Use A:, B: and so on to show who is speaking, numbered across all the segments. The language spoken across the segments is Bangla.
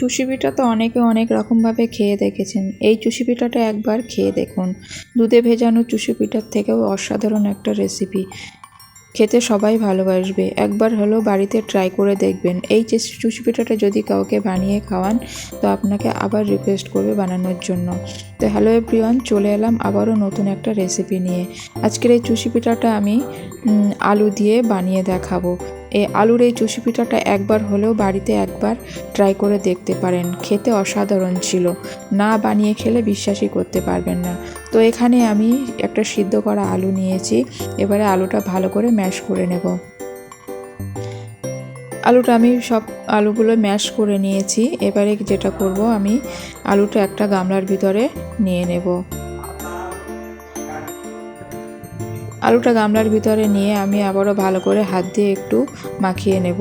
A: চুষি পিঠা তো অনেকে অনেক রকমভাবে খেয়ে দেখেছেন। এই চুষি পিঠাটা একবার খেয়ে দেখুন। দুধে ভেজানো চুষি পিঠার থেকেও অসাধারণ একটা রেসিপি খেতে সবাই ভালোবাসবে। একবার হলেও বাড়িতে ট্রাই করে দেখবেন। এই চুষি পিঠাটা যদি কাউকে বানিয়ে খাওয়ান, তো আপনাকে আবার রিকোয়েস্ট করবে বানানোর জন্য। তো হ্যালো এভরিওয়ান চলে এলাম আবারও নতুন একটা রেসিপি নিয়ে। আজকের এই চুষি পিঠাটা আমি আলু দিয়ে বানিয়ে দেখাবো। এই আলুর এই চুষি পিঠাটা একবার হলেও বাড়িতে একবার ট্রাই করে দেখতে পারেন। খেতে অসাধারণ ছিল। না বানিয়ে খেলে বিশ্বাসই করতে পারবেন না। তো এখানে আমি একটা সিদ্ধ করা আলু নিয়েছি। এবারে আলুটা ভালো করে ম্যাশ করে নেব। আলুটা আমি সব আলুগুলো ম্যাশ করে নিয়েছি। এবারে যেটা করব আমি আলুটা একটা গামলার ভিতরে নিয়ে নেব। আলুটা গামলার ভিতরে নিয়ে আমি আবারও ভালো করে হাত দিয়ে একটু মাখিয়ে নেব।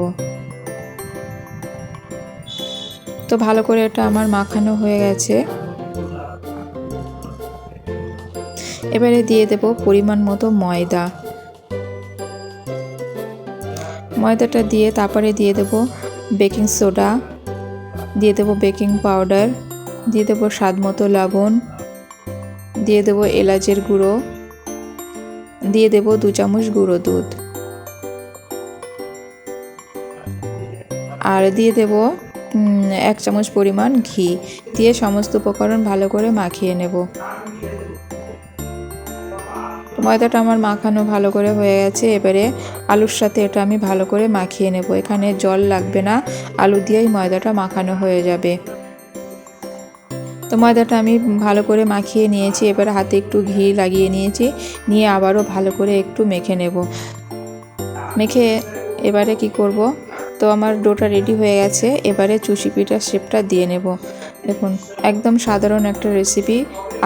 A: তো ভালো করে এটা আমার মাখানো হয়ে গেছে। এবারে দিয়ে দেব পরিমাণ মতো ময়দা। ময়দাটা দিয়ে তারপরে দিয়ে দেব বেকিং সোডা, দিয়ে দেব বেকিং পাউডার, দিয়ে দেব স্বাদ মতো লবণ, দিয়ে দেব এলাচের গুঁড়ো। দিয়ে দেব দু চামচ গুঁড়ো দুধ। আর দিয়ে দেব এক চামচ পরিমাণ ঘি। দিয়ে সমস্ত উপকরণ ভালো করে মাখিয়ে নেব। ময়দাটা আমার মাখানো ভালো করে হয়ে গেছে, এবারে আলুর সাথে এটা আমি ভালো করে মাখিয়ে নেব। এখানে জল লাগবে না, আলু দিয়েই ময়দাটা মাখানো হয়ে যাবে। তো ময়দাটা আমি ভালো করে মাখিয়ে নিয়েছি, এবার হাতে একটু ঘি লাগিয়ে নিয়েছি, নিয়ে আবারও ভালো করে একটু মেখে নেব। মেখে এবারে কি করব? তো আমার ডোটা রেডি হয়ে গেছে, এবারে চুষি পিঠার শেপটা দিয়ে নেব। দেখুন, একদম সাধারণ একটা রেসিপি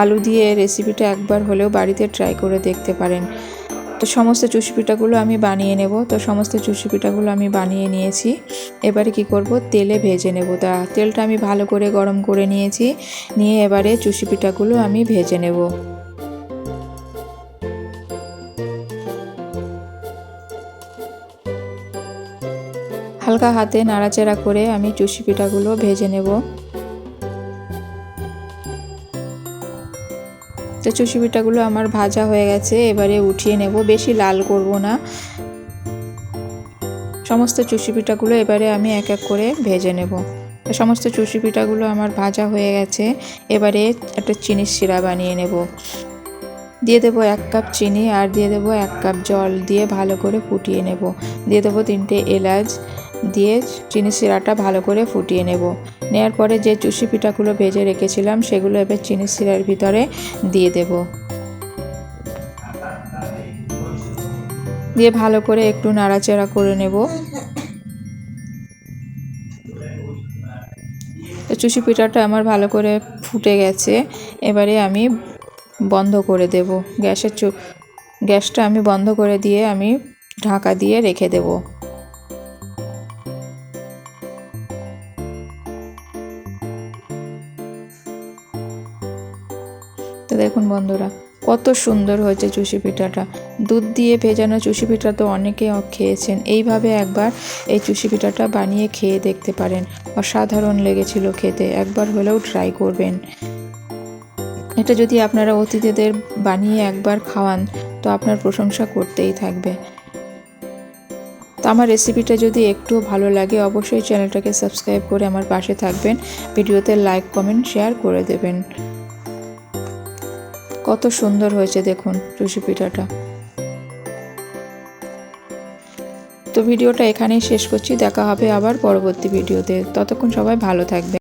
A: আলু দিয়ে রেসিপিটা একবার হলেও বাড়িতে ট্রাই করে দেখতে পারেন। তো সমস্ত চুষি পিঠাগুলো আমি বানিয়ে নেব। তো সমস্ত চুষি পিঠাগুলো আমি বানিয়ে নিয়েছি। এবারে কি করব? তেলে ভেজে নেব। তা তেলটা আমি ভালো করে গরম করে নিয়েছি। নিয়ে এবারে চুষি পিঠাগুলো আমি ভেজে নেব। হালকা হাতে নাড়াচাড়া করে আমি চুষি পিঠাগুলো ভেজে নেব। তো চুষি পিঠাগুলো আমার ভাজা হয়ে গেছে, এবারে উঠিয়ে নেব। বেশি লাল করব না। সমস্ত চুষি পিঠাগুলো এবারে আমি এক এক করে ভেজে নেব। সমস্ত চুষি পিঠাগুলো আমার ভাজা হয়ে গেছে, এবারে একটা চিনির শিরা বানিয়ে নেব। দিয়ে দেবো এক কাপ চিনি আর দিয়ে দেবো এক কাপ জল দিয়ে ভালো করে ফুটিয়ে নেব। দিয়ে দেবো তিনটে এলাচ দিয়ে চিনি শিরাটা ভালো করে ফুটিয়ে নেব। নেওয়ার পরে যে চুষি পিঠাগুলো ভেজে রেখেছিলাম, সেগুলো এবার চিনি শিরার ভিতরে দিয়ে দেব। দিয়ে ভালো করে একটু নাড়াচাড়া করে নেব। চুষি পিঠাটা আমার ভালো করে ফুটে গেছে। এবারে আমি বন্ধ করে দেব। গ্যাসের চু গ্যাসটা আমি বন্ধ করে দিয়ে আমি ঢাকা দিয়ে রেখে দেবো। তো দেখুন বন্ধুরা, কত সুন্দর হয়েছে চুষি পিঠাটা। দুধ দিয়ে ভেজানো চুষি পিঠা তো অনেকে খেয়েছেন। এইভাবে একবার এই চুষি পিঠাটা বানিয়ে খেয়ে দেখতে পারেন। অসাধারণ লেগেছিল খেতে, একবার হলেও ট্রাই করবেন। এটা যদি আপনারা অতিথিদের বানিয়ে একবার খাওয়ান, তো আপনার প্রশংসা করতেই থাকবে। তো আমার রেসিপিটা যদি একটু ভালো লাগে, অবশ্যই চ্যানেলটাকে সাবস্ক্রাইব করে আমার পাশে থাকবেন। ভিডিওতে লাইক কমেন্ট শেয়ার করে দেবেন। কত সুন্দর হয়েছে দেখুন চুষি পিঠাটা। তো ভিডিওটা এখানেই শেষ করছি, দেখা হবে আবার পরবর্তী ভিডিওতে। ততক্ষণ সবাই ভালো থাকবে